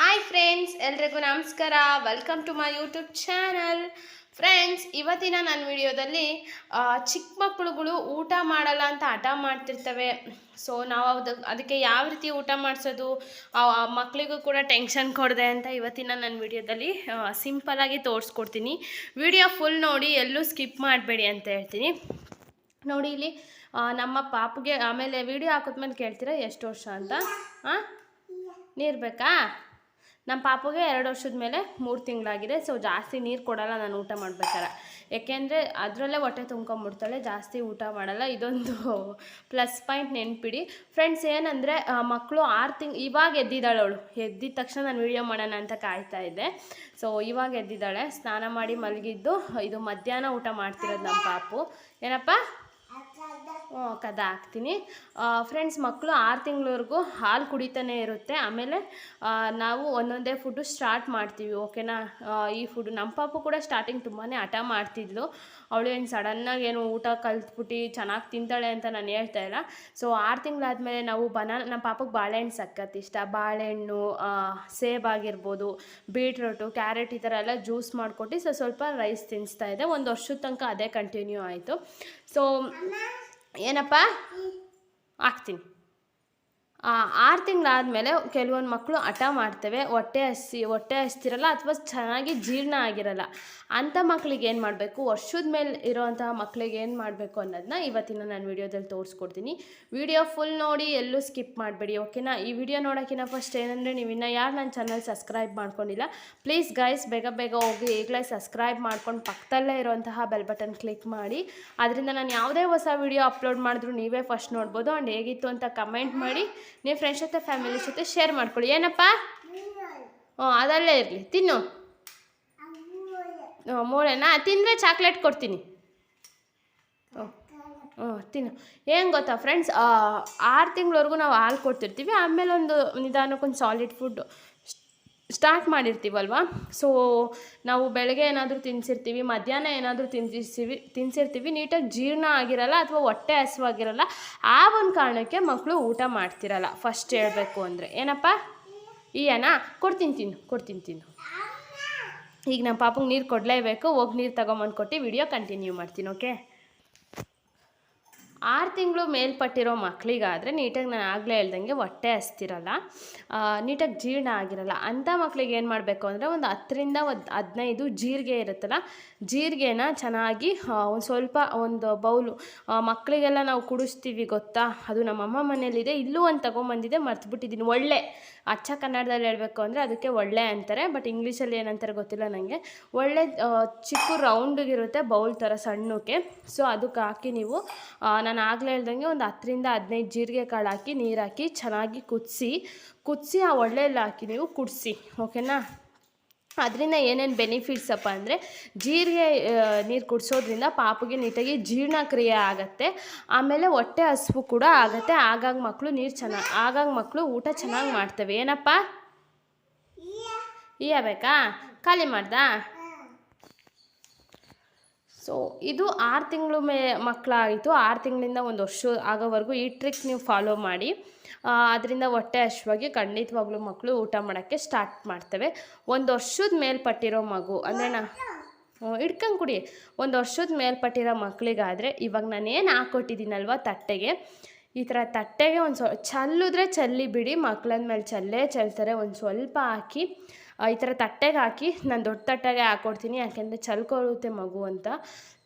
Hi friends ಎಲ್ರಿಗೂ ನಮಸ್ಕಾರ. Welcome to my YouTube channel friends ಇವತ್ತಿನ ನನ್ನ ವಿಡಿಯೋದಲ್ಲಿ ಚಿಕ್ಕ ಮಕ್ಕಳುಗಳು ಊಟ ಮಾಡಲ್ಲ ಅಂತ ಹಠ ಮಾಡ್ತಿರ್ತವೆ. ಸೊ ನಾವು ಅದು, ಅದಕ್ಕೆ ಯಾವ ರೀತಿ ಊಟ ಮಾಡಿಸೋದು ಮಕ್ಕಳಿಗೂ ಕೂಡ ಟೆನ್ಷನ್ ಕೊಡದೆ ಅಂತ ಇವತ್ತಿನ ನನ್ನ ವಿಡಿಯೋದಲ್ಲಿ ಸಿಂಪಲಾಗಿ ತೋರಿಸ್ಕೊಡ್ತೀನಿ. ವಿಡಿಯೋ ಫುಲ್ ನೋಡಿ, ಎಲ್ಲೂ ಸ್ಕಿಪ್ ಮಾಡಬೇಡಿ ಅಂತ ಹೇಳ್ತೀನಿ. ನೋಡಿ ಇಲ್ಲಿ ನಮ್ಮ ಪಾಪುಗೆ, ಆಮೇಲೆ ವಿಡಿಯೋ ಹಾಕಿದ್ಮೇಲೆ ಕೇಳ್ತೀರಾ, ಎಷ್ಟು ವರ್ಷ ಅಂತ? ಹಾಂ ನೀರು ಬೇಕಾ? ನಮ್ಮ ಪಾಪುಗೆ ಎರಡು ವರ್ಷದ ಮೇಲೆ ಮೂರು ತಿಂಗಳಾಗಿದೆ. ಸೊ ಜಾಸ್ತಿ ನೀರು ಕೊಡಲ್ಲ, ನಾನು ಊಟ ಮಾಡ್ಬೇಕಾರೆ ಯಾಕೆಂದರೆ ಅದರಲ್ಲೇ ಹೊಟ್ಟೆ ತುಂಬ್ಕೊಂಬಿಡ್ತಾಳೆ, ಜಾಸ್ತಿ ಊಟ ಮಾಡಲ್ಲ. ಇದೊಂದು ಪ್ಲಸ್ ಪಾಯಿಂಟ್ ನೆನ್ಪಿಡಿ. ಫ್ರೆಂಡ್ಸ್ ಏನಂದರೆ ಮಕ್ಕಳು ಆರು ತಿಂಗ್, ಇವಾಗ ಎದ್ದಿದ್ದಾಳೆ ಅವಳು. ಎದ್ದಿದ ತಕ್ಷಣ ನಾನು ವೀಡಿಯೋ ಮಾಡೋಣ ಅಂತ ಕಾಯ್ತಾ ಇದ್ದೆ. ಸೊ ಇವಾಗ ಎದ್ದಿದ್ದಾಳೆ. ಸ್ನಾನ ಮಾಡಿ ಮಲಗಿದ್ದು, ಇದು ಮಧ್ಯಾಹ್ನ ಊಟ ಮಾಡ್ತಿರೋದು ನಮ್ಮ ಪಾಪು. ಏನಪ್ಪ? ಕದ ಹಾಕ್ತೀನಿ. ಫ್ರೆಂಡ್ಸ್ ಮಕ್ಕಳು ಆರು ತಿಂಗಳವರೆಗೂ ಹಾಲು ಕುಡಿತಾನೆ ಇರುತ್ತೆ. ಆಮೇಲೆ ನಾವು ಒಂದೊಂದೇ ಫುಡ್ಡು ಸ್ಟಾರ್ಟ್ ಮಾಡ್ತೀವಿ ಓಕೆನಾ ಈ ಫುಡ್ ನಮ್ಮ ಪಾಪು ಕೂಡ ಸ್ಟಾರ್ಟಿಂಗ್ ತುಂಬಾ ಹಠ ಮಾಡ್ತಿದ್ಲು. ಅವಳು ಏನು ಸಡನ್ನಾಗಿ ಏನು ಊಟ ಕಲ್ತ್ಬಿಟ್ಟು ಚೆನ್ನಾಗಿ ತಿಂತಾಳೆ ಅಂತ ನಾನು ಹೇಳ್ತಾ ಇಲ್ಲ. ಸೊ ಆರು ತಿಂಗಳಾದಮೇಲೆ ನಾವು ಬನಾನ ನಮ್ಮ ಪಾಪಕ್ಕೆ ಬಾಳೆಹಣ್ಣು ಸಖತ್ ಇಷ್ಟ. ಬಾಳೆಹಣ್ಣು ಸೇಬ್ ಆಗಿರ್ಬೋದು ಬೀಟ್ರೂಟು ಕ್ಯಾರೆಟ್ ಈ ಥರ ಎಲ್ಲ ಜ್ಯೂಸ್ ಮಾಡಿಕೊಟ್ಟು ಸೊ, ಸ್ವಲ್ಪ ರೈಸ್ ತಿನ್ನಿಸ್ತಾ ಇದೆ. ಒಂದು ವರ್ಷದ ತನಕ ಅದೇ ಕಂಟಿನ್ಯೂ ಆಯಿತು. ಸೊ ಏನಪ್ಪ? ಹಾಕ್ತೀನಿ. ಆರು ತಿಂಗಳಾದಮೇಲೆ ಕೆಲವೊಂದು ಮಕ್ಕಳು ಹಠ ಮಾಡ್ತವೆ, ಹೊಟ್ಟೆ ಹಸಿ ಹೊಟ್ಟೆ ಹಸ್ತಿರಲ್ಲ ಅಥವಾ ಚೆನ್ನಾಗಿ ಜೀರ್ಣ ಆಗಿರಲ್ಲ. ಅಂಥ ಮಕ್ಕಳಿಗೆ ಏನು ಮಾಡಬೇಕು? ವರ್ಷದ ಮೇಲೆ ಇರೋವಂಥ ಮಕ್ಳಿಗೆ ಏನು ಮಾಡಬೇಕು ಅನ್ನೋದನ್ನ ಇವತ್ತಿನ ನಾನು ವೀಡಿಯೋದಲ್ಲಿ ತೋರಿಸ್ಕೊಡ್ತೀನಿ. ವಿಡಿಯೋ ಫುಲ್ ನೋಡಿ ಎಲ್ಲೂ ಸ್ಕಿಪ್ ಮಾಡಬೇಡಿ, ಓಕೆನಾ? ಈ ವಿಡಿಯೋ ನೋಡೋಕ್ಕಿಂತ ಫಸ್ಟ್ ಏನಂದರೆ ನೀವು ಇನ್ನೂ ಯಾರು ನನ್ನ ಚಾನಲ್ ಸಬ್ಸ್ಕ್ರೈಬ್ ಮಾಡ್ಕೊಂಡಿಲ್ಲ, ಪ್ಲೀಸ್ ಗೈಸ್ ಬೇಗ ಬೇಗ ಹೋಗಿ ಈಗಲೇ ಸಬ್ಸ್ಕ್ರೈಬ್ ಮಾಡ್ಕೊಂಡು ಪಕ್ಕದಲ್ಲೇ ಇರುವಂತಹ ಬೆಲ್ ಬಟನ್ ಕ್ಲಿಕ್ ಮಾಡಿ. ಅದರಿಂದ ನಾನು ಯಾವುದೇ ಹೊಸ ವಿಡಿಯೋ ಅಪ್ಲೋಡ್ ಮಾಡಿದ್ರು ನೀವೇ ಫಸ್ಟ್ ನೋಡ್ಬೋದು. ಆ್ಯಂಡ್ ಹೇಗಿತ್ತು ಅಂತ ಕಮೆಂಟ್ ಮಾಡಿ. ನೀವು ಫ್ರೆಂಡ್ಸ್ ಜೊತೆ ಫ್ಯಾಮಿಲಿ ಜೊತೆ ಶೇರ್ ಮಾಡ್ಕೊಳ್ಳಿ. ಏನಪ್ಪ? ಹ್ಞೂ ಅದಲ್ಲೇ ಇರಲಿ. ತಿನ್ನು. ಹ್ಞೂ ಮೂಳೆನಾ? ತಿಂದರೆ ಚಾಕ್ಲೇಟ್ ಕೊಡ್ತೀನಿ. ಹ್ಞೂ ಹ್ಞೂ ತಿನ್ನು. ಏನು ಗೊತ್ತಾ ಫ್ರೆಂಡ್ಸ್ ಆರು ತಿಂಗಳವರೆಗೂ ನಾವು ಹಾಲು ಕೊಡ್ತಿರ್ತೀವಿ. ಆಮೇಲೆ ಒಂದು ನಿಧಾನಕ್ಕೊಂದು ಸಾಲಿಡ್ ಫುಡ್ ಸ್ಟಾರ್ಟ್ ಮಾಡಿರ್ತೀವಲ್ವ? ಸೊ ನಾವು ಬೆಳಗ್ಗೆ ಏನಾದರೂ ತಿನ್ಸಿರ್ತೀವಿ, ಮಧ್ಯಾಹ್ನ ಏನಾದರೂ ತಿನ್ಸಿರ್ತೀವಿ ತಿನ್ಸಿರ್ತೀವಿ, ನೀಟಾಗಿ ಜೀರ್ಣ ಆಗಿರಲ್ಲ ಅಥವಾ ಹೊಟ್ಟೆ ಹಸುವಾಗಿರಲ್ಲ, ಆ ಒಂದು ಕಾರಣಕ್ಕೆ ಮಕ್ಕಳು ಊಟ ಮಾಡ್ತಿರಲ್ಲ. ಫಸ್ಟ್ ಹೇಳಬೇಕು ಅಂದರೆ. ಏನಪ್ಪ? ಈಯನಾ? ಕೊಡ್ತೀನಿ ತಿನ್ನು ಕೊಡ್ತೀನಿ ತಿನ್ನು. ಈಗ ನಮ್ಮ ಪಾಪಂಗೆ ನೀರು ಕೊಡಲೇಬೇಕು, ಹೋಗಿ ನೀರು ತಗೊಂಬಂದು ಕೊಟ್ಟು ವಿಡಿಯೋ ಕಂಟಿನ್ಯೂ ಮಾಡ್ತೀನಿ ಓಕೆ ಆರು ತಿಂಗಳು ಮೇಲ್ಪಟ್ಟಿರೋ ಮಕ್ಕಳಿಗಾದರೆ ನೀಟಾಗಿ ನಾನು ಆಗಲೇ ಹೇಳ್ದಂಗೆ ಹೊಟ್ಟೆ ಹಸ್ತಿರಲ್ಲ ನೀಟಾಗಿ ಜೀರ್ಣ ಆಗಿರಲ್ಲ. ಅಂಥ ಮಕ್ಕಳಿಗೆ ಏನು ಮಾಡಬೇಕು ಅಂದರೆ ಒಂದು ಹತ್ತರಿಂದ ಒಂದು ಹದಿನೈದು ಜೀರಿಗೆ ಇರುತ್ತಲ್ಲ, ಜೀರಿಗೆನ ಚೆನ್ನಾಗಿ ಒಂದು ಸ್ವಲ್ಪ ಒಂದು ಬೌಲು ಮಕ್ಕಳಿಗೆಲ್ಲ ನಾವು ಕುಡಿಸ್ತೀವಿ ಗೊತ್ತಾ? ಅದು ನಮ್ಮಮ್ಮ ಮನೇಲಿದೆ ಇಲ್ಲೂ ಒಂದು ತೊಗೊಂಬಂದಿದೆ, ಮರ್ತುಬಿಟ್ಟಿದ್ದೀನಿ. ಒಳ್ಳೆ ಅಚ್ಚ ಕನ್ನಡದಲ್ಲಿ ಹೇಳಬೇಕು ಅಂದರೆ ಅದಕ್ಕೆ ಒಳ್ಳೆ ಅಂತಾರೆ ಬಟ್ ಇಂಗ್ಲೀಷಲ್ಲಿ ಏನಂತಾರೆ ಗೊತ್ತಿಲ್ಲ ನನಗೆ ಒಳ್ಳೆ ಚಿಕ್ಕ ರೌಂಡಿಗಿರುತ್ತೆ ಬೌಲ್ ಥರ ಸಣ್ಣಕ್ಕೆ. ಸೊ ಅದಕ್ಕೆ ಹಾಕಿ ನೀವು ನಾನು ಆಗಲೇ ಹೇಳ್ದಂಗೆ ಒಂದು ಹತ್ತರಿಂದ ಹದಿನೈದು ಜೀರಿಗೆ ಕಾಳು ಹಾಕಿ ನೀರು ಹಾಕಿ ಚೆನ್ನಾಗಿ ಕುದಿಸಿ ಕುದಿಸಿ ಆ ಒಳ್ಳೆಯಲ್ಲಿ ಹಾಕಿ ನೀವು ಕುಡಿಸಿ ಓಕೆನಾ ಅದರಿಂದ ಏನೇನು ಅಪ್ಪ ಅಂದರೆ ಜೀರಿಗೆ ನೀರು ಕುಡಿಸೋದ್ರಿಂದ ಪಾಪುಗೆ ನೀಟಾಗಿ ಜೀರ್ಣಕ್ರಿಯೆ ಆಗುತ್ತೆ. ಆಮೇಲೆ ಹೊಟ್ಟೆ ಹಸಿವು ಕೂಡ ಆಗುತ್ತೆ. ಆಗಾಗ ಮಕ್ಕಳು ನೀರು ಚೆನ್ನಾಗಿ ಆಗಾಗ ಮಕ್ಕಳು ಊಟ ಚೆನ್ನಾಗಿ ಮಾಡ್ತವೆ. ಏನಪ್ಪ? ಈ ಬೇಕಾ? ಖಾಲಿ ಮಾಡ್ದಾ? ಸೊ ಇದು ಆರು ತಿಂಗಳು ಮೇ ಮಕ್ಕಳಾಯಿತು ಆರು ತಿಂಗಳಿಂದ ಒಂದು ವರ್ಷ ಆಗೋವರೆಗೂ ಈ ಟ್ರಿಕ್ ನೀವು ಫಾಲೋ ಮಾಡಿ. ಅದರಿಂದ ಹೊಟ್ಟೆ ಹಶ್ವಾಗಿ ಖಂಡಿತವಾಗ್ಲೂ ಮಕ್ಕಳು ಊಟ ಮಾಡೋಕ್ಕೆ ಸ್ಟಾರ್ಟ್ ಮಾಡ್ತವೆ. ಒಂದು ವರ್ಷದ ಮೇಲ್ಪಟ್ಟಿರೋ ಮಗು, ಅಂದರೆ ನಾ ಇಡ್ಕೊಂಡು ಕುಡಿ. ಒಂದು ವರ್ಷದ ಮೇಲ್ಪಟ್ಟಿರೋ ಮಕ್ಕಳಿಗಾದರೆ ಇವಾಗ ನಾನೇನು ಹಾಕ್ಕೊಟ್ಟಿದ್ದೀನಲ್ವ ತಟ್ಟೆಗೆ? ಈ ಥರ ತಟ್ಟೆಗೆ ಒಂದು ಸ್ವ ಚೆಲ್ಲಿದ್ರೆ ಚೆಲ್ಲಿ ಬಿಡಿ ಮಕ್ಳಂದ ಮೇಲೆ ಚೆಲ್ಲೇ ಚೆಲ್ತಾರೆ, ಒಂದು ಸ್ವಲ್ಪ ಹಾಕಿ. ಈ ಥರ ತಟ್ಟೆಗೆ ಹಾಕಿ ನಾನು ದೊಡ್ಡ ತಟ್ಟೆಗೆ ಹಾಕ್ಕೊಡ್ತೀನಿ ಯಾಕೆಂದರೆ ಚಲ್ಕೊಳುತ್ತೆ ಮಗು ಅಂತ.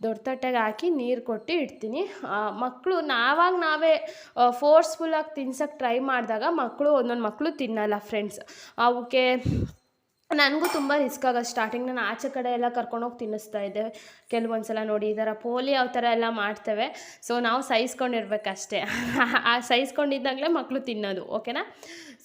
ದೊಡ್ಡ ತಟ್ಟೆಗೆ ಹಾಕಿ ನೀರು ಕೊಟ್ಟು ಇಡ್ತೀನಿ. ಮಕ್ಕಳು ನಾವಾಗ ನಾವೇ ಫೋರ್ಸ್ಫುಲ್ಲಾಗಿ ತಿನ್ಸೋಕ್ಕೆ ಟ್ರೈ ಮಾಡಿದಾಗ ಮಕ್ಕಳು ಒಂದೊಂದು ಮಕ್ಕಳು ತಿನ್ನಲ್ಲ ಫ್ರೆಂಡ್ಸ್ ಅವಕ್ಕೆ ನನಗೂ ತುಂಬ ರಿಸ್ಕ್ ಆಗೋದು ಸ್ಟಾರ್ಟಿಂಗ್ ನಾನು ಆಚೆ ಕಡೆ ಎಲ್ಲ ಕರ್ಕೊಂಡೋಗಿ ತಿನ್ನಿಸ್ತಾ ಇದ್ದೆ. ಕೆಲವೊಂದು ಸಲ ನೋಡಿ ಈ ಥರ ಪೋಲಿ ಯಾವ ಥರ ಎಲ್ಲ ಮಾಡ್ತೇವೆ. ಸೊ ನಾವು ಸಹಿಸ್ಕೊಂಡಿರ್ಬೇಕಷ್ಟೇ. ಆ ಸಹಿಸ್ಕೊಂಡಿದ್ದಾಗಲೇ ಮಕ್ಕಳು ತಿನ್ನೋದು ಓಕೆನಾ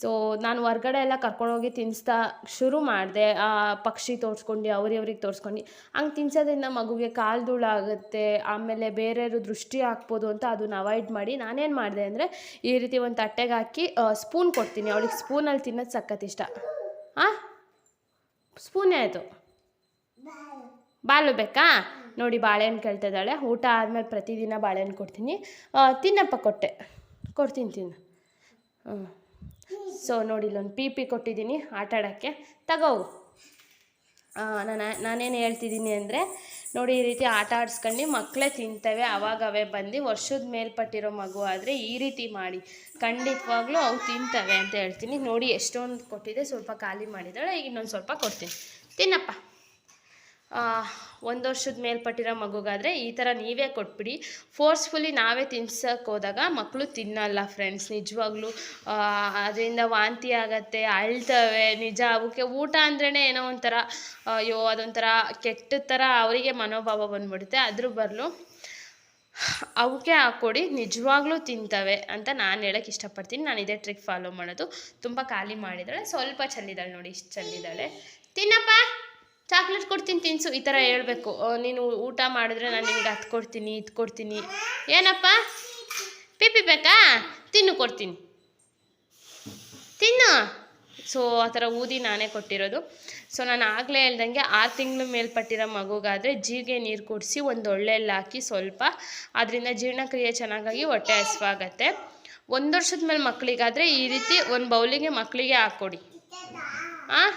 ಸೊ ನಾನು ಹೊರ್ಗಡೆ ಎಲ್ಲ ಕರ್ಕೊಂಡೋಗಿ ತಿನ್ನಿಸ್ತಾ ಶುರು ಮಾಡಿದೆ. ಆ ಪಕ್ಷಿ ತೋರಿಸ್ಕೊಂಡು ಅವ್ರಿವ್ರಿಗೆ ತೋರಿಸ್ಕೊಂಡು. ಹಂಗೆ ತಿನ್ಸೋದ್ರಿಂದ ಮಗುಗೆ ಕಾಲು ಧೂಳಾಗುತ್ತೆ ಆಮೇಲೆ ಬೇರೆಯವರು ದೃಷ್ಟಿ ಹಾಕ್ಬೋದು ಅಂತ ಅದನ್ನ ಅವಾಯ್ಡ್ ಮಾಡಿ ನಾನೇನು ಮಾಡಿದೆ ಅಂದರೆ ಈ ರೀತಿ ಒಂದು ತಟ್ಟೆಗೆ ಹಾಕಿ ಸ್ಪೂನ್ ಕೊಡ್ತೀನಿ. ಅವಳಿಗೆ ಸ್ಪೂನಲ್ಲಿ ತಿನ್ನೋದು ಸಖತ್ ಇಷ್ಟ. ಹಾಂ ಸ್ಪೂನೇ ಅದು. ಬಾಲು ಬೇಕಾ? ನೋಡಿ ಬಾಳೆಹಣ್ಣು ಕೇಳ್ತಿದ್ದಾಳೆ. ಊಟ ಆದಮೇಲೆ ಪ್ರತಿದಿನ ಬಾಳೆಹಣ್ಣು ಕೊಡ್ತೀನಿ. ತಿನ್ನಪ್ಪ ಕೊಟ್ಟೆ. ಕೊಡ್ತೀನಿ, ತಿನ್ನು. ಹ್ಞೂ ಸೊ ನೋಡಿ ಇಲ್ಲೊಂದು ಪಿ ಪಿ ಕೊಟ್ಟಿದ್ದೀನಿ ಆಟಾಡೋಕ್ಕೆ. ತಗೋ ನಾನು, ನಾನೇನು ಹೇಳ್ತಿದ್ದೀನಿ ಅಂದರೆ ನೋಡಿ, ಈ ರೀತಿ ಆಟ ಆಡಿಸ್ಕೊಂಡು ಮಕ್ಕಳೇ ತಿಂತವೆ, ಅವಾಗವೇ ಬಂದು ವರ್ಷದ ಮೇಲ್ಪಟ್ಟಿರೋ ಮಗು ಆದರೆ ಈ ರೀತಿ ಮಾಡಿ. ಖಂಡಿತವಾಗ್ಲೂ ಅವು ತಿಂತವೆ ಅಂತ ಹೇಳ್ತೀನಿ. ನೋಡಿ, ಎಷ್ಟೊಂದು ಕೊಟ್ಟಿದೆ. ಸ್ವಲ್ಪ ಖಾಲಿ ಮಾಡಿದಾಳೆ ಈಗ ಇನ್ನೊಂದು ಸ್ವಲ್ಪ ಕೊಡ್ತೀನಿ. ತಿನ್ನಪ್ಪ. ಒಂದು ವರ್ಷದ ಮೇಲ್ಪಟ್ಟಿರೋ ಮಗುಗಾದರೆ ಈ ಥರ ನೀವೇ ಕೊಟ್ಬಿಡಿ. ಫೋರ್ಸ್ಫುಲಿ ನಾವೇ ತಿನ್ಸಕ್ಕೆ ಹೋದಾಗ ಮಕ್ಕಳು ತಿನ್ನಲ್ಲ ಫ್ರೆಂಡ್ಸ್ ನಿಜವಾಗ್ಲೂ ಅದರಿಂದ ವಾಂತಿ ಆಗತ್ತೆ, ಅಳ್ತವೆ, ನಿಜ. ಅವಕ್ಕೆ ಊಟ ಅಂದ್ರೇ ಏನೋ ಒಂಥರ, ಅಯ್ಯೋ, ಅದೊಂಥರ ಕೆಟ್ಟ ಥರ ಅವರಿಗೆ ಮನೋಭಾವ ಬಂದ್ಬಿಡುತ್ತೆ. ಅದ್ರ ಬರಲು ಅವಕ್ಕೆ ಹಾಕ್ಕೊಡಿ ನಿಜವಾಗ್ಲೂ ತಿಂತವೆ ಅಂತ ನಾನು ಹೇಳಕ್ಕೆ ಇಷ್ಟಪಡ್ತೀನಿ. ನಾನು ಇದೇ ಟ್ರಿಕ್ ಫಾಲೋ ಮಾಡೋದು. ತುಂಬ ಖಾಲಿ ಮಾಡಿದ್ದಾಳೆ. ಸ್ವಲ್ಪ ಚೆಲ್ಲಿದ್ದಾಳೆ ನೋಡಿ, ಇಷ್ಟು ಚೆಲ್ಲಿದ್ದಾಳೆ ತಿನ್ನಪ್ಪ! ಚಾಕ್ಲೇಟ್ ಕೊಡ್ತೀನಿ ತಿನ್ಸು, ಈ ಥರ ಹೇಳ್ಬೇಕು. ನೀನು ಊಟ ಮಾಡಿದ್ರೆ ನಾನು ನಿನಗೆ ಅದು ಕೊಡ್ತೀನಿ, ಇದು ಕೊಡ್ತೀನಿ. ಏನಪ್ಪ? ಪಿಪಿ ಬೇಕಾ? ತಿನ್ನು ಕೊಡ್ತೀನಿ. ತಿನ್ನು. ಸೊ ಆ ಥರ ಊದಿ ನಾನೇ ಕೊಟ್ಟಿರೋದು. ಸೊ ನಾನು ಆಗಲೇ ಹೇಳ್ದಂಗೆ ಆರು ತಿಂಗಳು ಮೇಲ್ಪಟ್ಟಿರೋ ಮಗುಗಾದರೆ ಜೀರಿಗೆ ನೀರು ಕುಡಿಸಿ ಒಂದು ಒಳ್ಳೆಯಲ್ಲಿ ಹಾಕಿ ಸ್ವಲ್ಪ ಅದರಿಂದ ಜೀರ್ಣಕ್ರಿಯೆ ಚೆನ್ನಾಗಾಗಿ ಹೊಟ್ಟೆ ಹಸಿವಾಗತ್ತೆ. ಒಂದು ವರ್ಷದ ಮೇಲೆ ಮಕ್ಕಳಿಗಾದರೆ ಈ ರೀತಿ ಒಂದು ಬೌಲಿಗೆ ಮಕ್ಕಳಿಗೆ ಹಾಕ್ಕೊಡಿ. ಹಾಂ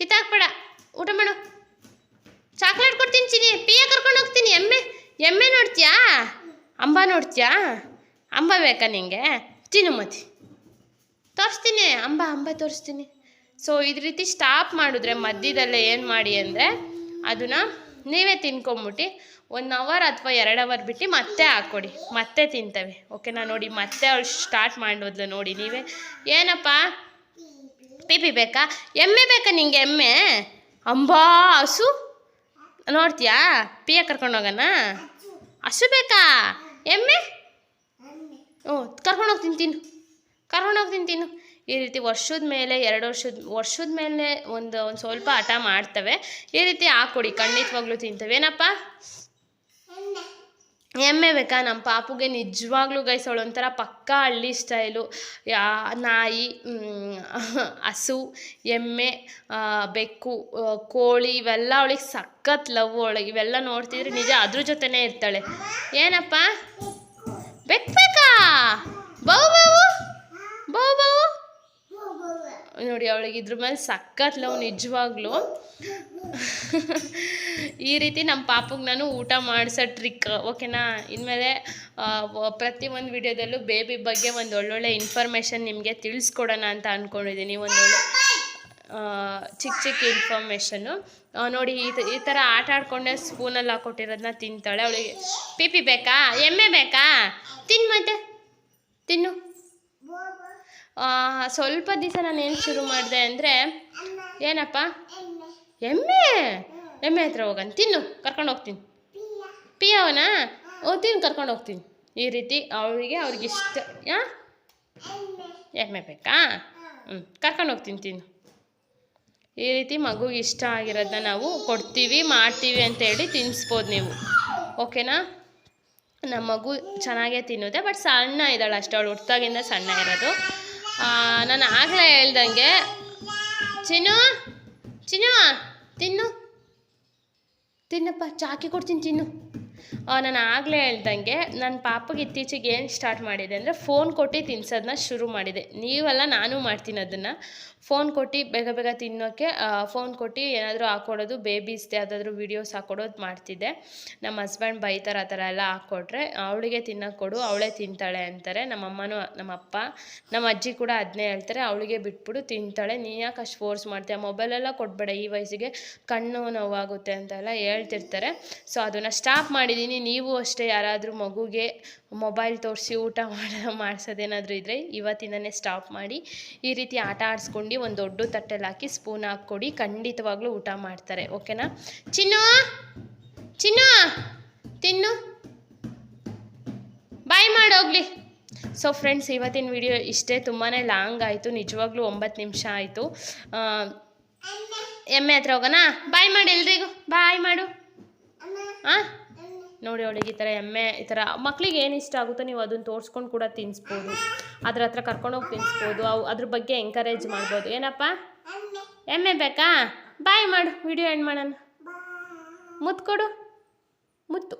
ಕಿತ್ತಾಕ್ಬೇಡ. ಊಟ ಮಾಡು. ಚಾಕ್ಲೇಟ್ ಕೊಡ್ತೀನಿ ಚಿನಿ ಪಿಯ ಕರ್ಕೊಂಡು ಹೋಗ್ತೀನಿ. ಎಮ್ಮೆ ಎಮ್ಮೆ ನೋಡ್ತೀಯಾ? ಅಂಬ ನೋಡ್ತೀಯಾ? ಅಂಬ ಬೇಕಾ ನಿಂಗೆ? ತಿನ್ನು ಮತಿ. ತೋರಿಸ್ತೀನಿ. ಅಂಬ ಅಂಬ ತೋರಿಸ್ತೀನಿ. ಸೊ ಇದ್ರ ರೀತಿ ಸ್ಟಾಪ್ ಮಾಡಿದ್ರೆ ಮಧ್ಯದಲ್ಲೇ ಏನು ಮಾಡಿ ಅಂದರೆ ಅದನ್ನು ನೀವೇ ತಿನ್ಕೊಂಬಿಟ್ಟು ಒನ್ ಅವರ್ ಅಥವಾ ಎರಡು ಅವರ್ ಬಿಟ್ಟು ಮತ್ತೆ ಹಾಕ್ಕೊಡಿ. ಮತ್ತೆ ತಿಂತವೆ. ಓಕೆನಾ ನೋಡಿ ಮತ್ತೆ ಅವಳು ಸ್ಟಾರ್ಟ್ ಮಾಡೋದ್ಲು ನೋಡಿ ನೀವೇ. ಏನಪ್ಪ? ಪಿಪಿ ಬೇಕಾ? ಎಮ್ಮೆ ಬೇಕಾ ನಿಂಗೆ ಎಮ್ಮೆ? ಅಂಬಾ, ಹಸು. ನೋಡ್ತೀಯಾ? ಪಿಯ ಕರ್ಕೊಂಡು ಹೋಗೋಣ? ಹಸು ಬೇಕಾ? ಎಮ್ಮೆ? ಹ್ಞೂ, ಕರ್ಕೊಂಡು ಹೋಗ್ತೀನಿ ತಿನ್ನು ಕರ್ಕೊಂಡು ಹೋಗ್ತೀನಿ ತಿನ್ನು ಈ ರೀತಿ ವರ್ಷದ ಮೇಲೆ, ಎರಡು ವರ್ಷದ ವರ್ಷದ ಮೇಲೆ ಒಂದು ಒಂದು ಸ್ವಲ್ಪ ಹಠ ಮಾಡ್ತವೆ. ಈ ರೀತಿ ಹಾಕ್ಕೊಡಿ. ಖಂಡಿತವಾಗ್ಲೂ ತಿಂತವೆ. ಏನಪ್ಪ? ಎಮ್ಮೆ ಬೇಕಾ? ನಮ್ಮ ಪಾಪುಗೆ ನಿಜವಾಗ್ಲೂ ಗೈಸ್ ಒಂಥರ ಪಕ್ಕಾ ಹಳ್ಳಿ ಸ್ಟೈಲು ಯಾ, ನಾಯಿ ಹಸು, ಎಮ್ಮೆ ಬೆಕ್ಕು ಕೋಳಿ ಇವೆಲ್ಲ ಅವಳಿಗೆ ಸಖತ್ ಲವ್ ಅವಳಿಗೆ ಇವೆಲ್ಲ ನೋಡ್ತಿದ್ರೆ ನಿಜ ಅದ್ರ ಜೊತೆನೇ ಇರ್ತಾಳೆ. ಏನಪ್ಪ? ನೋಡಿ, ಅವಳಿಗೆ ಇದ್ರ ಮೇಲೆ ಸಖತ್ ಲವ್ ನಿಜವಾಗ್ಲೂ. ಈ ರೀತಿ ನಮ್ಮ ಪಾಪಗೆ ನಾನು ಊಟ ಮಾಡಿಸೋ ಟ್ರಿಕ್ ಓಕೆನಾ ಇನ್ಮೇಲೆ ಪ್ರತಿ ಒಂದು ವಿಡಿಯೋದಲ್ಲೂ ಬೇಬಿ ಬಗ್ಗೆ ಒಂದು ಒಳ್ಳೊಳ್ಳೆ ಇನ್ಫಾರ್ಮೇಷನ್ ನಿಮಗೆ ತಿಳಿಸ್ಕೊಡೋಣ ಅಂತ ಅಂದ್ಕೊಂಡಿದ್ದೀನಿ ಒಂದೊಳ್ಳೆ ಚಿಕ್ಕ ಚಿಕ್ಕ ಇನ್ಫಾರ್ಮೇಷನ್ನು ನೋಡಿ, ಈ ಈ ಥರ ಆಟ ಆಡ್ಕೊಂಡೆ ಸ್ಪೂನಲ್ಲಿ ಹಾಕ್ಕೊಟ್ಟಿರೋದನ್ನ ತಿಂತಾಳೆ. ಅವಳಿಗೆ ಪಿಪಿ ಬೇಕಾ? ಎಮ್ಮೆ ಬೇಕಾ? ತಿನ್ನು ಮತ್ತೆ. ತಿನ್ನು. ಸ್ವಲ್ಪ ದಿವಸ ನಾನು ಏನು ಶುರು ಮಾಡಿದೆ ಅಂದರೆ, ಏನಪ್ಪ? ಎಮ್ಮೆ. ಎಮ್ಮೆ ಹತ್ರ ಹೋಗೋಣ ತಿನ್ನು, ಕರ್ಕೊಂಡು ಹೋಗ್ತೀನಿ. ಪಿಯವನ? ಓ, ತಿನ್ನು, ಕರ್ಕೊಂಡು ಹೋಗ್ತೀನಿ. ಈ ರೀತಿ ಅವರಿಗೆ ಅವ್ರಿಗೆ ಇಷ್ಟ. ಯಾ ಎಮ್ಮೆ ಬೇಕಾ? ಹ್ಞೂ ಕರ್ಕೊಂಡು ಹೋಗ್ತೀನಿ, ತಿನ್ನು. ಈ ರೀತಿ ಮಗುಗೆ ಇಷ್ಟ ಆಗಿರೋದನ್ನ ನಾವು ಕೊಡ್ತೀವಿ, ಮಾಡ್ತೀವಿ ಅಂತ ಹೇಳಿ ತಿನ್ನಿಸ್ಬೋದು ನೀವು. ಓಕೆನಾ? ನಮ್ಮ ಮಗು ಚೆನ್ನಾಗೇ ತಿನ್ನುತ್ತೆ, ಬಟ್ ಸಣ್ಣ ಇದ್ದಾಳೆ ಅಷ್ಟೇ. ಅವಳು ಹುಟ್ಟಾಗಿಂದ ಸಣ್ಣ ಇರೋದು. ನಾನು ಆಗಲೇ ಹೇಳ್ದಂಗೆ ಚಿನ್ನು ಚಿನ್ನು ತಿನ್ನು ತಿನ್ನಪ್ಪ ಚಾಕಿ ಕೊಡ್ತೀನಿ ತಿನ್ನು ನಾನು ಆಗಲೇ ಹೇಳ್ದಂಗೆ ನನ್ನ ಪಾಪಗೆ ಇತ್ತೀಚೆಗೆ ಏನು ಸ್ಟಾರ್ಟ್ ಮಾಡಿದೆ ಅಂದರೆ ಫೋನ್ ಕೊಟ್ಟು ತಿನ್ಸೋದನ್ನ ಶುರು ಮಾಡಿದೆ. ನೀವೆಲ್ಲ ನಾನು ಮಾಡ್ತೀನಿ ಅದನ್ನು ಫೋನ್ ಕೊಟ್ಟು ಬೇಗ ಬೇಗ ತಿನ್ನೋಕ್ಕೆ ಫೋನ್ ಕೊಟ್ಟು ಏನಾದರೂ ಹಾಕ್ಕೊಡೋದು ಬೇಬೀಸ್ ಯಾವುದಾದ್ರೂ ವೀಡಿಯೋಸ್ ಹಾಕ್ಕೊಡೋದು ಮಾಡ್ತಿದ್ದೆ. ನಮ್ಮ ಹಸ್ಬೆಂಡ್ ಬೈತಾರೆ ಆ ಥರ ಎಲ್ಲ ಹಾಕ್ಕೊಟ್ರೆ ಅವಳಿಗೆ ತಿನ್ನೋಕೆ ಕೊಡು, ಅವಳೇ ತಿಂತಾಳೆ ಅಂತಾರೆ. ನಮ್ಮ ಅಮ್ಮನೂ ನಮ್ಮ ಅಪ್ಪ ನಮ್ಮ ಅಜ್ಜಿ ಕೂಡ ಅದನ್ನೇ ಹೇಳ್ತಾರೆ. ಅವಳಿಗೆ ಬಿಟ್ಬಿಡು, ತಿಂತಾಳೆ ನೀ ಯಾಕೆ ಅಷ್ಟು ಫೋರ್ಸ್ ಮಾಡ್ತೀಯ? ಮೊಬೈಲೆಲ್ಲ ಕೊಡಬೇಡ ಈ ವಯಸ್ಸಿಗೆ ಕಣ್ಣು ನೋವಾಗುತ್ತೆ ಅಂತೆಲ್ಲ ಹೇಳ್ತಿರ್ತಾರೆ. ಸೊ ಅದನ್ನು ಸ್ಟಾಪ್ ಮಾಡಿದ್ದೀನಿ. ನೀವು ಅಷ್ಟೇ ಯಾರಾದರೂ ಮಗುಗೆ ಮೊಬೈಲ್ ತೋರಿಸಿ ಊಟ ಮಾಡೋ, ಮಾಡಿಸೋದೇನಾದರೂ ಇದ್ದರೆ ಇವತ್ತಿಂದನೇ ಸ್ಟಾಪ್ ಮಾಡಿ. ಈ ರೀತಿ ಆಟ ಆಡಿಸ್ಕೊಂಡು ಒಂದು ದೊಡ್ಡ ತಟ್ಟೆಲಿ ಹಾಕಿ ಸ್ಪೂನ್ ಹಾಕ್ಕೊಡಿ. ಖಂಡಿತವಾಗ್ಲೂ ಊಟ ಮಾಡ್ತಾರೆ. ಓಕೆನಾ ಚಿನ್ನು! ಚಿನ್ನು! ತಿನ್ನು! ಬಾಯ್ ಮಾಡೋಗ್ಲಿ ಸೊ ಫ್ರೆಂಡ್ಸ್ ಇವತ್ತಿನ ವಿಡಿಯೋ ಇಷ್ಟೇ. ತುಂಬಾ ಲಾಂಗ್ ಆಯಿತು. ನಿಜವಾಗ್ಲೂ ಒಂಬತ್ತು ನಿಮಿಷ ಆಯಿತು. ಎಮ್ಮೆ ಹತ್ರ ಹೋಗೋಣ? ಬಾಯ್ ಮಾಡಿ ಎಲ್ರಿಗೂ. ಬಾಯ್ ಮಾಡು. ನೋಡಿ ಅವಳಿಗೆ ಈ ಥರ ಎಮ್ಮೆ, ಈ ಥರ ಮಕ್ಳಿಗೆ ಏನು ಇಷ್ಟ ಆಗುತ್ತೋ ನೀವು ಅದನ್ನು ತೋರಿಸ್ಕೊಂಡು ಕೂಡ ತಿನ್ನಿಸ್ಬೋದು ಅದ್ರ ಹತ್ರ ಕರ್ಕೊಂಡೋಗಿ ತಿನ್ಸ್ಬೋದು. ಅವು ಅದ್ರ ಬಗ್ಗೆ ಎಂಕರೇಜ್ ಮಾಡ್ಬೋದು. ಏನಪ್ಪ? ಎಮ್ಮೆ ಬೇಕಾ? ಬಾಯ್ ಮಾಡು. ವಿಡಿಯೋ ಎಂಡ್ ಮಾಡೋಣ. ಮುತ್ತು ಕೊಡು. ಮುತ್ತು.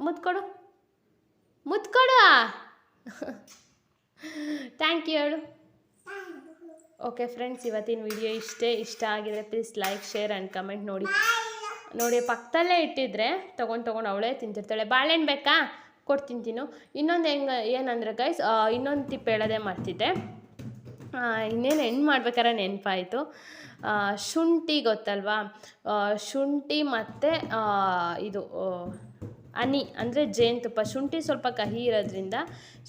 ಮುತ್ತು ಕೊಡು. ಮುತ್ತು ಕೊಡು ಥ್ಯಾಂಕ್ ಯು ಹೇಳು. ಓಕೆ ಫ್ರೆಂಡ್ಸ್ ಇವತ್ತಿನ ವಿಡಿಯೋ ಇಷ್ಟೇ. ಇಷ್ಟ ಆಗಿದೆ please like share and comment ನೋಡಿ. ನೋಡಿ, ಪಕ್ಕದಲ್ಲೇ ಇಟ್ಟಿದ್ರೆ ತೊಗೊಂಡು ತೊಗೊಂಡು ಅವಳೇ ತಿಂತಿರ್ತಾಳೆ. ಬಾಳೆಹಣ್ಣು ಬೇಕಾ? ಕೊಡ್ತೀನಿ ತಿನ್ನು. ಇನ್ನೊಂದು ಹೆಂಗೆ, ಏನಂದರೆ ಗೈಸ್ ಇನ್ನೊಂದು ಟಿಪ್ ಹೇಳೋದೇ ಮಾಡ್ತಿದ್ದೆ ಇನ್ನೇನು ಹೆಣ್ಣು ಮಾಡ್ಬೇಕಾದ್ರೆ ನೆನಪಾಯಿತು. ಶುಂಠಿ ಗೊತ್ತಲ್ವಾ? ಶುಂಠಿ ಮತ್ತು ಇದು ಹನಿ ಅಂದರೆ ಜೇನುತುಪ್ಪ ಶುಂಠಿ ಸ್ವಲ್ಪ ಕಹಿ ಇರೋದ್ರಿಂದ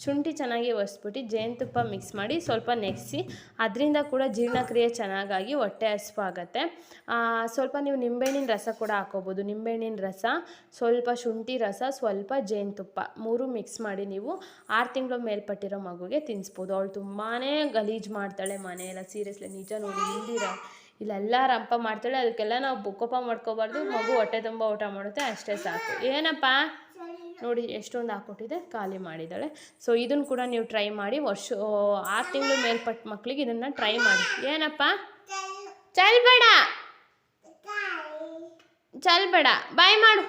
ಶುಂಠಿ ಚೆನ್ನಾಗಿ ಒರೆಸ್ಬಿಟ್ಟು ಜೇನುತುಪ್ಪ ಮಿಕ್ಸ್ ಮಾಡಿ ಸ್ವಲ್ಪ ನೆನೆಸಿ ಅದರಿಂದ ಕೂಡ ಜೀರ್ಣಕ್ರಿಯೆ ಚೆನ್ನಾಗಾಗಿ ಹೊಟ್ಟೆ ಹಸಿವು ಆಗುತ್ತೆ. ಸ್ವಲ್ಪ ನೀವು ನಿಂಬೆಹಣ್ಣಿನ ರಸ ಕೂಡ ಹಾಕೋಬೋದು. ನಿಂಬೆಹಣ್ಣಿನ ರಸ, ಸ್ವಲ್ಪ ಶುಂಠಿ ರಸ, ಸ್ವಲ್ಪ ಜೇನುತುಪ್ಪ ಮೂರು ಮಿಕ್ಸ್ ಮಾಡಿ ನೀವು ಆರು ತಿಂಗಳು ಮೇಲ್ಪಟ್ಟಿರೋ ಮಗುಗೆ ತಿನ್ನಿಸ್ಬೋದು ಅವಳು ತುಂಬಾ ಗಲೀಜು ಮಾಡ್ತಾಳೆ ಮನೆಯೆಲ್ಲ. ಸೀರಿಯಸ್ಲಿ ನಿಜ ನೋಡಿ ಇಲ್ದಿರ ಇಲ್ಲೆಲ್ಲ ರಂಪ ಮಾಡ್ತಾಳೆ ಅದಕ್ಕೆಲ್ಲ ನಾವು ಬುಕ್ಕಪ್ಪ ಮಾಡ್ಕೋಬಾರ್ದು ಮಗು ಹೊಟ್ಟೆ ತುಂಬ ಊಟ ಮಾಡುತ್ತೆ ಅಷ್ಟೇ ಸಾಕು. ಏನಪ್ಪ? ನೋಡಿ ಎಷ್ಟೊಂದು ಹಾಕ್ಕೊಟ್ಟಿದೆ ಖಾಲಿ ಮಾಡಿದ್ದಾಳೆ. ಸೊ ಇದನ್ನು ಕೂಡ ನೀವು ಟ್ರೈ ಮಾಡಿ ವರ್ಷ ಆರು ತಿಂಗಳು ಮೇಲ್ಪಟ್ಟ ಮಕ್ಕಳಿಗೆ ಇದನ್ನು ಟ್ರೈ ಮಾಡಿ. ಏನಪ್ಪ? ಚಲ್ ಬೇಡ ಚಲ್ ಬೇಡ ಬಾಯ್ ಮಾಡು.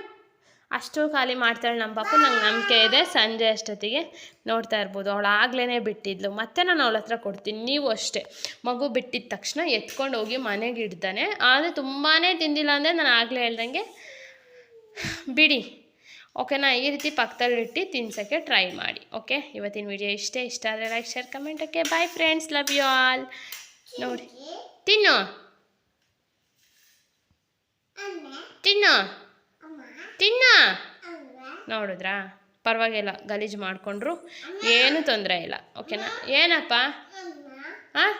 ಅಷ್ಟು ಖಾಲಿ ಮಾಡ್ತಾಳೆ ನಮ್ಮ ಪಾಪು. ನಂಗೆ ನಂಬಿಕೆ ಇದೆ. ಸಂಜೆ ಅಷ್ಟೊತ್ತಿಗೆ ನೋಡ್ತಾ ಇರ್ಬೋದು. ಅವಳು ಆಗ್ಲೇ ಬಿಟ್ಟಿದ್ಲು. ಮತ್ತೆ ನಾನು ಅವಳ ಹತ್ರ ಕೊಡ್ತೀನಿ. ನೀವು ಅಷ್ಟೇ. ಮಗು ಬಿಟ್ಟಿದ ತಕ್ಷಣ ಎತ್ಕೊಂಡು ಹೋಗಿ ಮನೆಗೆ ಇಡ್ತಾನೆ. ಆದರೆ ತುಂಬಾ ತಿಂದಿಲ್ಲ ಅಂದರೆ ನಾನು ಆಗಲೇ ಹೇಳ್ದಂಗೆ ಬಿಡಿ. ಓಕೆನಾ ಈ ರೀತಿ ಪಕ್ಕದಲ್ಲಿಟ್ಟು ತಿನ್ಸೋಕ್ಕೆ ಟ್ರೈ ಮಾಡಿ. ಓಕೆ ಇವತ್ತಿನ ವಿಡಿಯೋ ಇಷ್ಟೇ. ಇಷ್ಟ ಆದರೆ like share comment okay bye friends love you all ನೋಡಿ. ತಿನ್ನು. ತಿನ್ನು. ತಿನ್ನು. ನೋಡಿದ್ರಾ? ಪರವಾಗಿಲ್ಲ ಗಲೀಜು ಮಾಡಿಕೊಂಡ್ರು. ಏನೂ ತೊಂದರೆ ಇಲ್ಲ ಓಕೆನಾ? ಏನಪ್ಪ? ಹಾಂ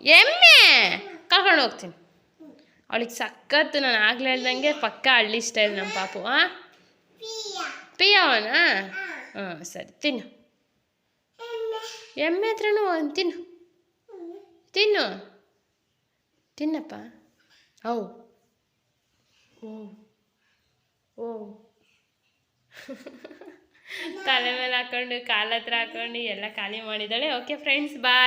ಎಮ್ಮೆ? ಕರ್ಕೊಂಡು ಹೋಗ್ತೀನಿ. ಅವಳಿಗೆ ಸಖತ್ತು ನಾನು ಆಗ್ಲೇ ಹೇಳ್ದಂಗೆ ಪಕ್ಕ ಹಳ್ಳಿ ಸ್ಟೈಲ್ ನಮ್ಮ ಪಾಪು ಹಾಂ ಪಿಯಾವನಾ ಹಾಂ. ಸರಿ ತಿನ್ನು. ಎಮ್ಮೆ? ಹತ್ರನೂ ಒಂದು ತಿನ್ನು. ತಿನ್ನು. ತಿನ್ನಪ್ಪ. ಹೌ ಓ ಓ. ತಲೆ ಮೇಲೆ ಹಾಕೊಂಡು ಕಾಲ ಹತ್ರ ಹಾಕೊಂಡು ಎಲ್ಲ ಖಾಲಿ ಮಾಡಿದ್ದಾಳೆ. Okay friends bye